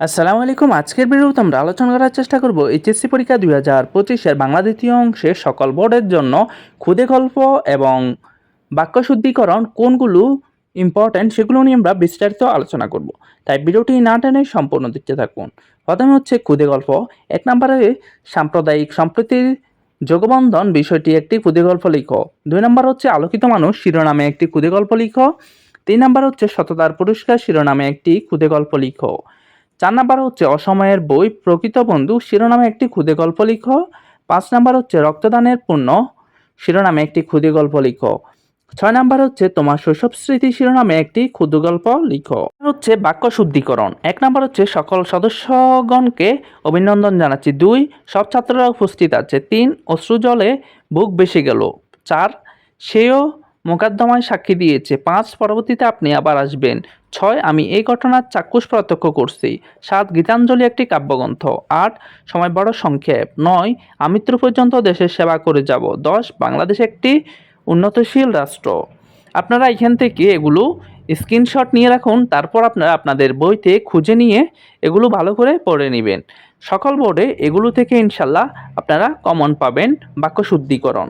আসসালামু আলাইকুম। আজকের ভিডিওতে আমরা আলোচনা করার চেষ্টা করব এইচএসসি পরীক্ষা দুই হাজার পঁচিশের বাংলা দ্বিতীয় অংশে সকল বোর্ডের জন্য ক্ষুদে গল্প এবং বাক্য শুদ্ধিকরণ কোনগুলো ইম্পর্ট্যান্ট সেগুলো নিয়ে আমরা বিস্তারিত আলোচনা করব। তাই ভিডিওটি না টেনে সম্পূর্ণ দেখতে থাকুন। প্রথমে হচ্ছে ক্ষুদে গল্প। এক নম্বরে, সাম্প্রদায়িক সম্প্রীতির যোগবন্ধন বিষয়টি একটি ক্ষুদে গল্প লিখো। দুই নম্বর হচ্ছে, আলোকিত মানুষ শিরোনামে একটি ক্ষুদে গল্প লিখো। তিন নম্বর হচ্ছে, সততার পুরস্কার শিরোনামে একটি ক্ষুদে গল্প লিখো। চার নাম্বার হচ্ছে, অসময়ের বই, প্রকৃত বন্ধু, শিরোনামে একটি ক্ষুদে গল্প লিখো। পাঁচ নাম্বার হচ্ছে, রক্তদানের পূর্ণ, শিরোনামে একটি ক্ষুদে গল্প লিখো। ছয় নাম্বার হচ্ছে, তোমার শৈশব স্মৃতি, শিরোনামে একটি ক্ষুদ্র গল্প লিখো। হচ্ছে, বাক্য শুদ্ধিকরণ। এক নাম্বার হচ্ছে, সকল সদস্যগণকে অভিনন্দন জানাচ্ছি। দুই, সব ছাত্ররা উপস্থিত আছে। তিন অশ্রু জলে বুক বেশি গেল। চার সেও মোকদ্দমায় সাক্ষী দিয়েছে, পাঁচ পরবর্তীতে আপনি আবার আসবেন। ছয়, আমি এই ঘটনার চাক্ষুষ প্রত্যক্ষ করছি। সাত, গীতাঞ্জলি একটি কাব্যগ্রন্থ। আট, সময় বড় সংক্ষেপ। নয় আমৃত্যু পর্যন্ত দেশের সেবা করে যাব। দশ, বাংলাদেশ একটি উন্নতশীল রাষ্ট্র। আপনারা এখান থেকে এগুলো স্ক্রিনশট নিয়ে রাখুন, তারপর আপনারা আপনাদের বইতে খুঁজে নিয়ে এগুলো ভালো করে পড়ে নেবেন। সকল বোর্ডে এগুলো থেকে ইনশাল্লাহ আপনারা কমন পাবেন। বাক্য শুদ্ধিকরণ।